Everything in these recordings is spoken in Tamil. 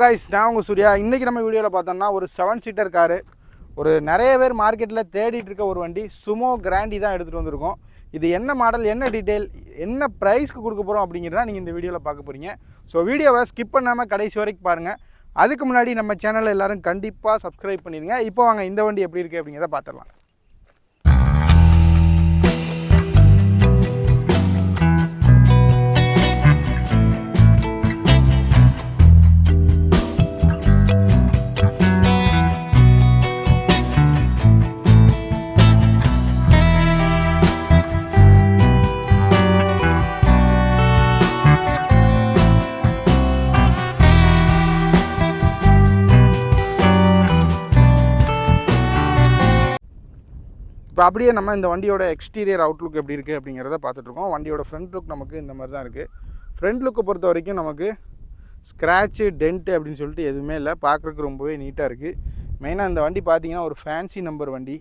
காய்ஸ் நான் உங்கள் சூர்யா. இன்றைக்கி நம்ம வீடியோவில் பார்த்தோம்னா ஒரு செவன் சீட்டர் காரு ஒரு நிறைய பேர் மார்க்கெட்டில் தேடிட்டு இருக்க ஒரு வண்டி சுமோ கிராண்டி தான் எடுத்துகிட்டு வந்திருக்கோம். இது என்ன மாடல் என்ன டீட்டெயில் என்ன ப்ரைஸ்க்கு கொடுக்க போகிறோம் அப்படிங்கிறத நீங்கள் இந்த வீடியோவில் பார்க்க போகிறீங்க ஸோ வீடியோவை ஸ்கிப் பண்ணாமல் கடைசி வரைக்கும் பாருங்கள் அதுக்கு முன்னாடி நம்ம சேனலில் எல்லோரும் கண்டிப்பாக சப்ஸ்கிரைப் பண்ணிடுங்க. இப்போ வாங்க இந்த வண்டி எப்படி இருக்குது அப்படிங்கிறத பார்த்துடலாம். இப்போ அப்படியே நம்ம இந்த வண்டியோட எக்ஸ்டீரியர் அவுட்லுக் எப்படி இருக்குது அப்படிங்கிறத பார்த்துட்ருக்கோம் வண்டியோட ஃப்ரண்ட் லுக் நமக்கு இந்த மாதிரி தான் இருக்குது ஃப்ரண்ட் லுக்கை பொறுத்த வரைக்கும் நமக்கு ஸ்க்ராட்சு டென்ட்டு அப்படின்னு சொல்லிட்டு எதுவுமே இல்லை. பார்க்குறதுக்கு ரொம்பவே நீட்டாக இருக்குது மெயினாக இந்த வண்டி பார்த்தீங்கன்னா ஒரு ஃபேன்சி நம்பர் வண்டி.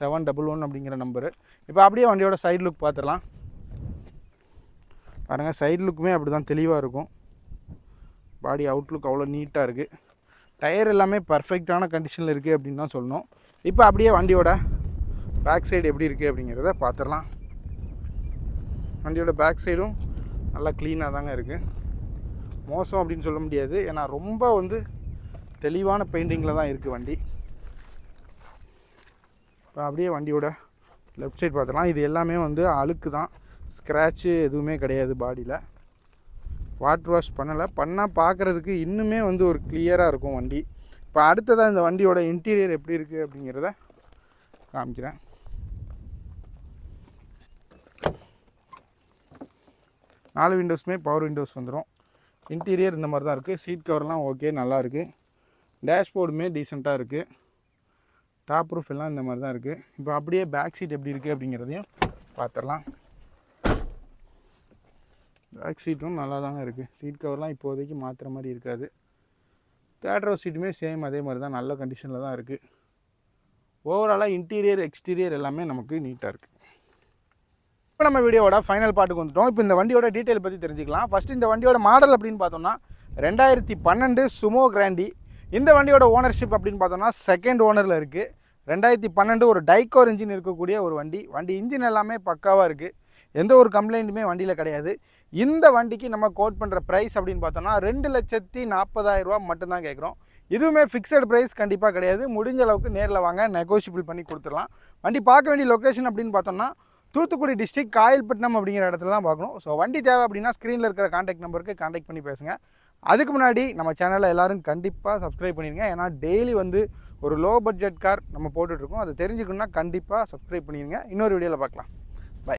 செவன் டபுள் ஒன் அப்படிங்கிற நம்பரு இப்போ அப்படியே வண்டியோட சைடு லுக் பார்த்துடலாம். பாருங்கள் சைடு லுக்குமே அப்படி தான் தெளிவாக இருக்கும். பாடி அவுட்லுக் அவ்வளோ நீட்டாக இருக்குது டயர் எல்லாமே பர்ஃபெக்டான கண்டிஷனில் இருக்குது அப்படின்னு தான் சொல்லணும். இப்போ அப்படியே வண்டியோட பேக் சைடு எப்படி இருக்குது அப்படிங்கிறத பார்த்துடலாம். வண்டியோட பேக் சைடும் நல்லா க்ளீனாக தாங்க இருக்குது மோசம் அப்படின்னு சொல்ல முடியாது. ஏன்னா ரொம்ப வந்து தெளிவான பெயிண்டிங்கில் தான் இருக்குது வண்டி. இப்போ அப்படியே வண்டியோட லெஃப்ட் சைடு பார்த்துடலாம். இது எல்லாமே வந்து அழுக்கு தான். ஸ்க்ராட்சு எதுவுமே கிடையாது பாடியில் வாட்டர் வாஷ் பண்ணலை. பண்ணால் பார்க்குறதுக்கு இன்னுமே வந்து ஒரு கிளியராக இருக்கும் வண்டி. இப்போ அடுத்ததாக இந்த வண்டியோட இன்டீரியர் எப்படி இருக்குது அப்படிங்கிறத காமிக்கிறேன். நாலு விண்டோஸுமே பவர் விண்டோஸ் வந்துடும் இன்டீரியர் இந்த மாதிரி தான் இருக்குது சீட் கவர்லாம் ஓகே நல்லா இருக்குது டேஷ்போர்டுமே டீசெண்டாக இருக்குது டாப் ரூஃப் எல்லாம் இந்த மாதிரி தான் இருக்குது இப்போ அப்படியே பேக் சீட் எப்படி இருக்குது அப்படிங்கிறதையும் பார்த்துடலாம் பேக் சீட்டும் நல்லா தாங்க இருக்குது சீட் கவர்லாம் இப்போதைக்கு மாற்றுற மாதிரி இருக்காது. தேர்ட் சீட்டுமே சேம் அதே மாதிரி தான் நல்ல கண்டிஷனில் தான் இருக்குது ஓவராலாக இன்டீரியர் எக்ஸ்டீரியர் எல்லாமே நமக்கு நீட்டாக இருக்குது இப்போ நம்ம வீடியோவோட ஃபைனல் பாட்டுக்கு வந்துட்டோம். இப்போ இந்த வண்டியோட டீட்டெயில் பற்றி தெரிஞ்சுக்கலாம். ஃபஸ்ட் இந்த வண்டியோட மாடல் அப்படின்னு பார்த்தோம்னா ரெண்டாயிரத்தி பன்னெண்டு சுமோ கிராண்டி இந்த வண்டியோட ஓனர்ஷிப் அப்படின்னு பார்த்தோம்னா செகண்ட் ஓனரில் இருக்குது ரெண்டாயிரத்தி பன்னெண்டு ஒரு டைக்கோர் இன்ஜின் இருக்கக்கூடிய ஒரு வண்டி. வண்டி இன்ஜின் எல்லாமே பக்காவாக இருக்குது எந்த ஒரு கம்ப்ளைண்ட்டுமே வண்டியில் கிடையாது. இந்த வண்டிக்கு நம்ம கோட் பண்ணுற ப்ரைஸ் அப்படின்னு பார்த்தோம்னா ரெண்டு லட்சத்தி நாற்பதாயிரரூபா மட்டும்தான் கேட்குறோம் இதுவுமே ஃபிக்ஸட் ப்ரைஸ் கண்டிப்பாக கிடையாது. முடிஞ்ச அளவுக்கு நேரில் வாங்க நெகோஷியபிள் பண்ணி கொடுத்துடலாம். வண்டி பார்க்க வேண்டிய லொக்கேஷன் அப்படின்னு பார்த்தோம்னா தூத்துக்குடி டிஸ்ட்ரிக்ட் காயல்பட்டினம் அப்படிங்கிற இடத்துல தான் பார்க்கணும். ஸோ வண்டி தேவை அப்படின்னா ஸ்க்ரீனில் இருக்கிற காண்டாக்ட் நம்பருக்கு காண்டாக்ட் பண்ணி பேசுங்க. அதுக்கு முன்னாடி நம்ம சேனலில் எல்லோரும் கண்டிப்பாக சப்ஸ்கிரைப் பண்ணிடுங்க ஏன்னா டெய்லி வந்து ஒரு லோ பட்ஜெட் கார் நம்ம போட்டுட்ருக்கோம் அதை தெரிஞ்சுக்கணுன்னா கண்டிப்பாக சப்ஸ்கிரைப் பண்ணிடுங்க இன்னொரு வீடியோவில் பார்க்கலாம்.